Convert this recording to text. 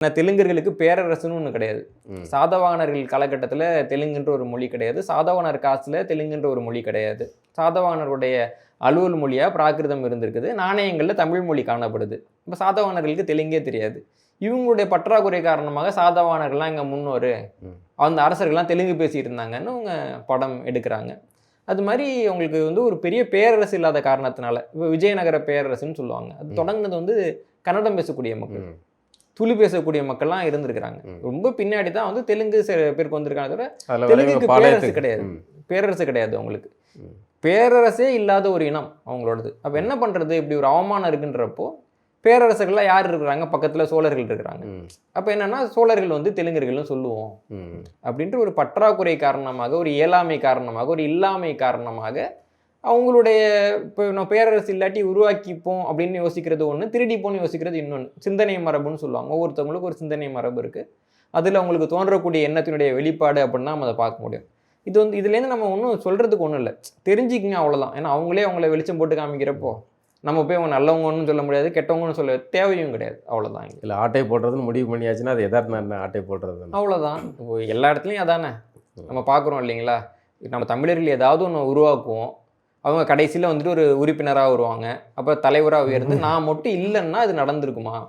ஏன்னா தெலுங்கர்களுக்கு பேரரசுன்னு ஒன்று கிடையாது. சாதவாகனர்கள் காலகட்டத்தில் தெலுங்குன்ற ஒரு மொழி கிடையாது. சாதவாகனர் காசில் தெலுங்குன்ற ஒரு மொழி கிடையாது. சாதவாகனருடைய அலுவல் மொழியாக பிராகிருதம் இருந்திருக்குது. நாணயங்களில் தமிழ் மொழி காணப்படுது. இப்போ சாதவாகனர்களுக்கு தெலுங்கே தெரியாது. இவங்களுடைய பற்றாக்குறை காரணமாக சாதவாகனர்கள்லாம் இங்கே முன்னோரு. அந்த அரசர்கள்லாம் தெலுங்கு பேசிட்டு இருந்தாங்கன்னு அவங்க படம் எடுக்கிறாங்க. அது மாதிரி அவங்களுக்கு வந்து ஒரு பெரிய பேரரசு இல்லாத காரணத்தினால இப்போ விஜயநகர பேரரசுன்னு சொல்லுவாங்க. அது. தொடங்குனது வந்து கன்னடம் பேசக்கூடிய மக்கள். துளி பேசக்கூடிய மக்கள்லாம் இருந்திருக்கிறாங்க. ரொம்ப பின்னாடி தான் வந்து தெலுங்கு பேருக்கு வந்திருக்காங்க தவிர தெலுங்குக்கு பேரரசு கிடையாது. பேரரசு கிடையாது அவங்களுக்கு. பேரரசே இல்லாத ஒரு இனம் அவங்களோடது அப்போ என்ன பண்ணுறது இப்படி ஒரு அவமானம் இருக்குன்றப்போ பேரரசுகள்லாம் யார் இருக்கிறாங்க பக்கத்தில் சோழர்கள் இருக்கிறாங்க. அப்போ என்னன்னா சோழர்கள் வந்து தெலுங்கர்கள்னு சொல்லுவோம். அப்படின்ற ஒரு பற்றாக்குறை காரணமாக ஒரு இயலாமை காரணமாக ஒரு இல்லாமை காரணமாக அவங்களுடைய இப்போ நம்ம பேரரசு இல்லாட்டி உருவாக்கிப்போம் அப்படின்னு யோசிக்கிறது ஒன்று திருடிப்போன்னு யோசிக்கிறது இன்னொன்று சிந்தனை மரபுன்னு சொல்லுவாங்க. ஒவ்வொருத்தவங்களுக்கு ஒரு சிந்தனை மரபு இருக்குது அதில் அவங்களுக்கு தோன்றக்கூடிய எண்ணத்தினுடைய வெளிப்பாடு அப்படின்னு நம்ம அதை பார்க்க முடியும். இது வந்து இதுலேருந்து நம்ம ஒன்றும் சொல்கிறதுக்கு ஒன்றும் இல்லை. தெரிஞ்சுக்கிங்க அவ்வளோதான் ஏன்னா அவங்களே அவங்கள வெளிச்சம் போட்டு காமிக்கிறப்போ நம்ம போய் அவங்க நல்லவங்கன்னு சொல்ல முடியாது கெட்டவங்கன்னு சொல்ல தேவையும் கிடையாது. அவ்வளோதான். இல்ல ஆட்டை போடுறதுன்னு முடிவு பண்ணியாச்சுன்னா அது எதார்த்தம் என்ன ஆட்டை போடுறது? அவ்வளோதான் எல்லா இடத்துலையும் அதானே? நம்ம பார்க்குறோம் இல்லைங்களா? நம்ம தமிழர்கள் ஏதாவது ஒன்று உருவாக்குவோம். அவங்க கடைசியில் வந்துட்டு ஒரு உறுப்பினராக வருவாங்க. அப்புறம் தலைவராக உயர்ந்து நான் மட்டும் இல்லைன்னா அது நடந்திருக்குமா?